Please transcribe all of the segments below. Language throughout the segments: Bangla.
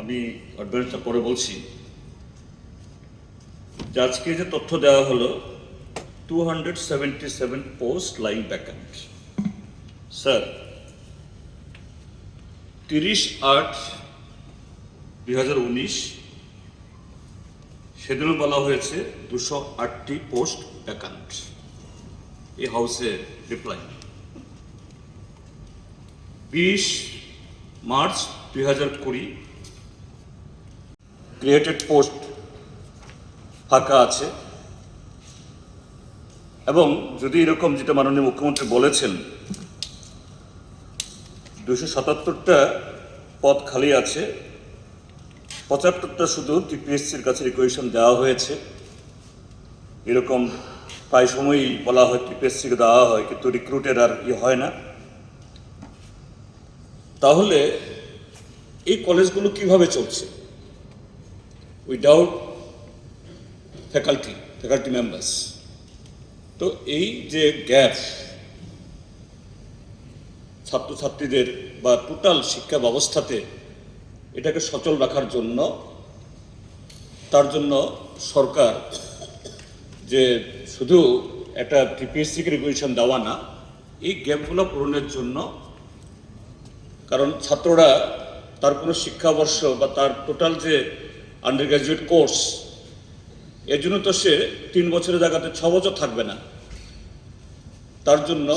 আমি অ্যাডভান্সটা পরে বলছি। যে আজকে যে তথ্য দেওয়া হলো two hundred seventy seven post line vacant sir, তিরিশ আট দুই হাজার উনিশ, সেদিনও বলা হয়েছে দুশো আটটি পোস্ট ভ্যাকান্ট এই হাউসে রিপ্লাই বিশ মার্চ দুই হাজার কুড়ি ক্রিয়েটেড পোস্ট ফাঁকা আছে। এবং যদি এরকম যেটা মাননীয় মুখ্যমন্ত্রী বলেছেন দুশো সাতাত্তরটা পদ খালি আছে, পঁচাত্তরটা শুধু টিপিএসসির কাছে রিকোয়েশন দেওয়া হয়েছে। এরকম প্রায় সময়ই বলা হয় টিপিএসসিকে দেওয়া হয়, কিন্তু রিক্রুটের আর ই হয় না। তাহলে এই কলেজগুলো কীভাবে চলছে? উইদাউট ফ্যাকাল্টি ফ্যাকাল্টি মেম্বার্স তো এই যে গ্যাপ ছাত্রছাত্রীদের বা টোটাল শিক্ষা ব্যবস্থাতে এটাকে সচল রাখার জন্য, তার জন্য সরকার যে শুধু একটা টিপিএসসিকে রেগুলেশন দেওয়া না, এই গ্যাপগুলো পূরণের জন্য, কারণ ছাত্ররা তার কোনো শিক্ষাবর্ষ বা তার টোটাল যে আন্ডার গ্র্যাজুয়েট কোর্স এর জন্য তো সে তিন বছরের জায়গাতে ছ বছর থাকবে না। তার জন্য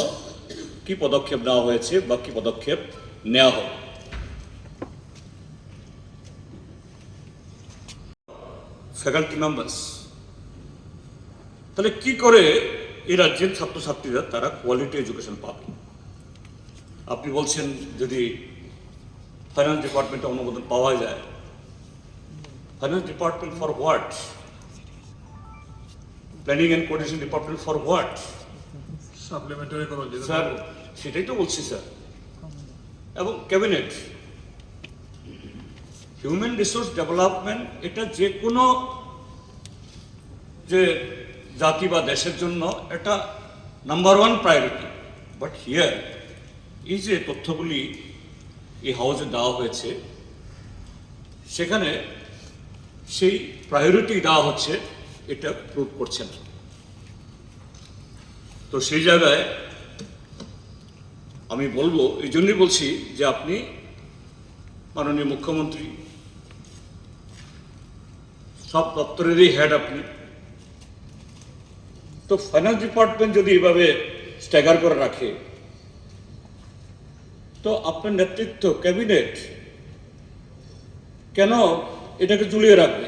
কি পদক্ষেপ নেওয়া হয়েছে বা কি পদক্ষেপ নেওয়া হবে ফ্যাকাল্টি মেম্বার্স তাহলে কি করে এই রাজ্যের ছাত্রছাত্রীরা তারা কোয়ালিটি এডুকেশন পাবে? আপনি বলছেন যদি ফাইন্যান্স ডিপার্টমেন্টে অনুমোদন পাওয়া যায় finance department for what planning and coordination department for what supplementary করো স্যার সেটাই তো বলছি স্যার এবং ক্যাবিনেট হিউম্যান রিসোর্স ডেভেলপমেন্ট এটা যে কোনো যে জাতি বা দেশের জন্য এটা number one priority but here এই যে তথ্যগুলি এই হাউসে দেওয়া হয়েছে সেখানে সেই প্রায়োরিটি দেওয়া হচ্ছে এটা প্রুভ করছে না তো সেই জায়গায় আমি বলব, এই জন্যই বলছি যে আপনি মাননীয় মুখ্যমন্ত্রী, সব দপ্তরেরই হেড আপনি। তো ফাইন্যান্স ডিপার্টমেন্ট যদি এভাবে স্ট্যাগার করে রাখে, তো আপনার নেতৃত্ব ক্যাবিনেট কেন এটাকে ঝুলিয়ে রাখবে।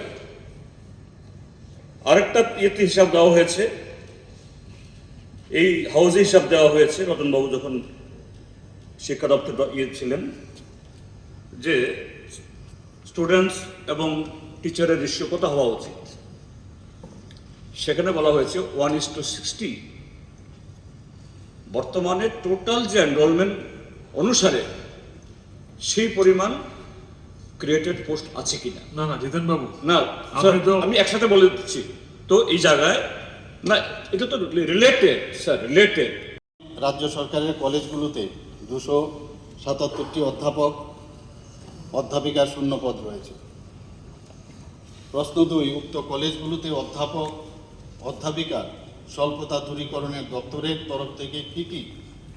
আরেকটা ইয়েতে হিসাব দেওয়া হয়েছে। এই হাউসে হিসাব দেওয়া হয়েছে, রতনবাবু যখন শিক্ষা দপ্তর ইয়ে ছিলেন, যে স্টুডেন্টস এবং টিচারের রেশিও কত হওয়া উচিত? সেখানে বলা হয়েছে ওয়ান ইস টু সিক্সটি বর্তমানে টোটাল যে এনরোলমেন্ট অনুসারে সেই পরিমাণ ক্রিয়েটেড পোস্ট আছে কিনা? না না জিতেন বাবু। না স্যার, আমি একসাথে বলে দিচ্ছি। তো এই জায়গায় না এটা তো রিলেটেড স্যার রিলেটেড রাজ্য সরকারের কলেজগুলোতে দুশো সাতাত্তরটি অধ্যাপক অধ্যাপিকার শূন্যপদ রয়েছে। প্রশ্ন দুই উক্ত কলেজগুলোতে অধ্যাপক অধ্যাপিকার স্বল্পতা দূরীকরণের দপ্তরের তরফ থেকে কী কী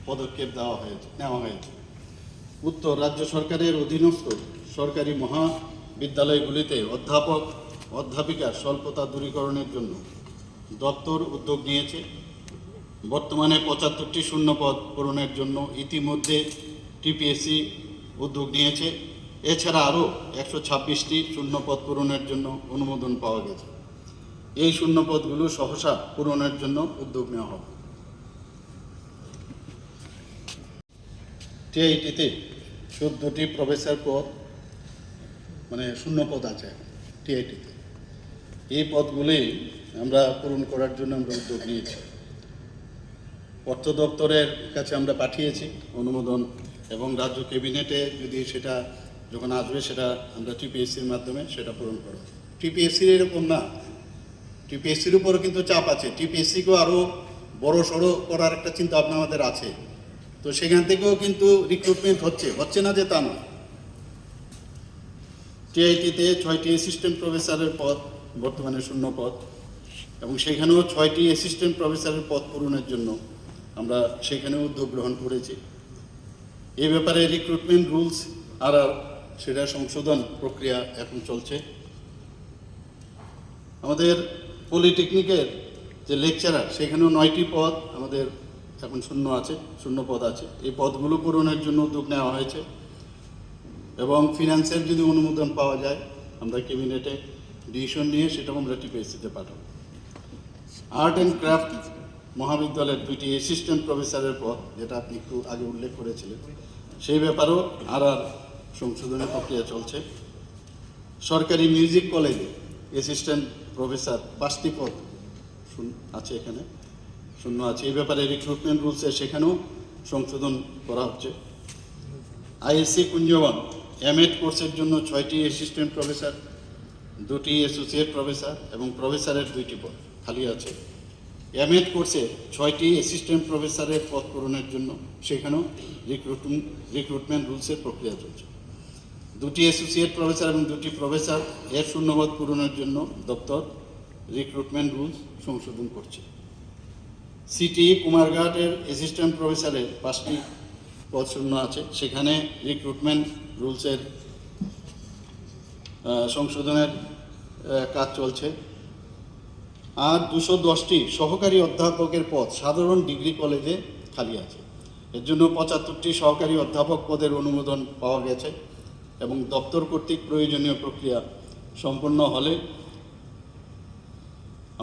পদক্ষেপ দেওয়া হয়েছে নেওয়া হয়েছে? উত্তর রাজ্য সরকারের অধীনস্থ সরকারি মহাবিদ্যালয়গুলিতে অধ্যাপক অধ্যাপিকার স্বল্পতা দূরীকরণের জন্য দপ্তর উদ্যোগ নিয়েছে। বর্তমানে পঁচাত্তরটি শূন্যপদ পূরণের জন্য ইতিমধ্যে টিপিএসসি উদ্যোগ নিয়েছে। এছাড়া আরও একশো ছাব্বিশটি শূন্যপদ পূরণের জন্য অনুমোদন পাওয়া গেছে। এই শূন্যপদগুলো সহসা পূরণের জন্য উদ্যোগ নেওয়া হবে। টিআইটিতে চোদ্দোটি প্রফেসর পদ মানে শূন্যপদ আছে টিআইটিতে এই পদগুলি আমরা পূরণ করার জন্য আমরা উদ্যোগ নিয়েছি। অর্থ দপ্তরের কাছে আমরা পাঠিয়েছি অনুমোদন এবং রাজ্য ক্যাবিনেটে যদি সেটা যখন আসবে সেটা আমরা টিপিএসসির মাধ্যমে সেটা পূরণ করব। টিপিএসসির এরকম না। টিপিএসসির উপরও কিন্তু চাপ আছে। টিপিএসসিকেও আরও বড় সড়ো করার একটা চিন্তা ভাবনা আমাদের আছে। তো সেখান থেকেও কিন্তু রিক্রুটমেন্ট হচ্ছে। হচ্ছে না যে তা নয়। টিআইটিতে ছয়টি অ্যাসিস্ট্যান্ট প্রফেসরের পদ, বর্তমানে শূন্য পদ, এবং সেখানেও ছয়টি অ্যাসিস্ট্যান্ট প্রফেসরের পদ পূরণের জন্য আমরা সেখানেও উদ্যোগ গ্রহণ করেছি। এ ব্যাপারে রিক্রুটমেন্ট রুলস আর আর সেটা সংশোধন প্রক্রিয়া এখন চলছে। আমাদের পলিটেকনিকের যে লেকচারার সেখানেও নয়টি পদ আমাদের এখন শূন্য আছে, শূন্য পদ আছে। এই পদগুলো পূরণের জন্য উদ্যোগ নেওয়া হয়েছে। এবং ফিনান্সের যদি অনুমোদন পাওয়া যায়, আমরা ক্যাবিনেটে ডিসিশন নিয়ে সেটাও আমরা টিপিএসসিতে পাঠাবো। আর্ট অ্যান্ড ক্রাফট মহাবিদ্যালয়ের দুইটি অ্যাসিস্ট্যান্ট প্রফেসরের পদ, যেটা আপনি একটু আগে উল্লেখ করেছিলেন। সেই ব্যাপারেও আর আর সংশোধনের প্রক্রিয়া চলছে। সরকারি মিউজিক কলেজে অ্যাসিস্ট্যান্ট প্রফেসর পাঁচটি পদ আছে এখানে, শূন্য আছে। এই ব্যাপারে রিক্রুটমেন্ট রুলসে সেখানেও সংশোধন করা হচ্ছে। আইএসসি কুঞ্জবন এমএড কোর্সের জন্য ছয়টি অ্যাসিস্ট্যান্ট প্রফেসর দুটি অ্যাসোসিয়েট প্রফেসর এবং প্রফেসরের দুইটি পদ খালি আছে। এমএড কোর্সে ছয়টি অ্যাসিস্ট্যান্ট প্রফেসরের পদ পূরণের জন্য সেখানেও রিক্রুটমেন্ট রিক্রুটমেন্ট রুলসের প্রক্রিয়া চলছে। দুটি অ্যাসোসিয়েট প্রফেসর এবং দুটি প্রফেসর এর শূন্যপদ পূরণের জন্য দপ্তর রিক্রুটমেন্ট রুলস সংশোধন করছে। সিটি কুমারঘাটের অ্যাসিস্ট্যান্ট প্রফেসরের পাঁচটি শূন্য আছে। সেখানে রিক্রুটমেন্ট রুলসের সংশোধনের কাজ চলছে। আর দুশো দশটি সহকারী অধ্যাপকের পদ সাধারণ ডিগ্রি কলেজে খালি আছে। এর জন্য পঁচাত্তরটি সহকারী অধ্যাপক পদের অনুমোদন পাওয়া গেছে এবং দপ্তর কর্তৃক প্রয়োজনীয় প্রক্রিয়া সম্পন্ন হলে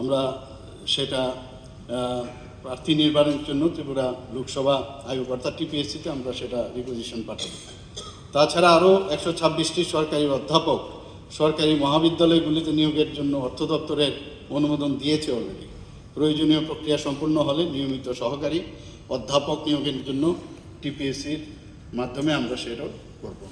আমরা সেটা প্রার্থী নির্বাচনের জন্য ত্রিপুরা লোকসভা আয়োগ অর্থাৎ টিপিএসসিতে আমরা সেটা রিপোজিশন পাঠাবো। তাছাড়া আরও একশো ছাব্বিশটি সরকারি অধ্যাপক সরকারি মহাবিদ্যালয়গুলিতে নিয়োগের জন্য অর্থ দপ্তরের অনুমোদন দিয়েছে অলরেডি প্রয়োজনীয় প্রক্রিয়া সম্পূর্ণ হলে নিয়মিত সহকারী অধ্যাপক নিয়োগের জন্য টিপিএসসির মাধ্যমে আমরা সেটাও করব।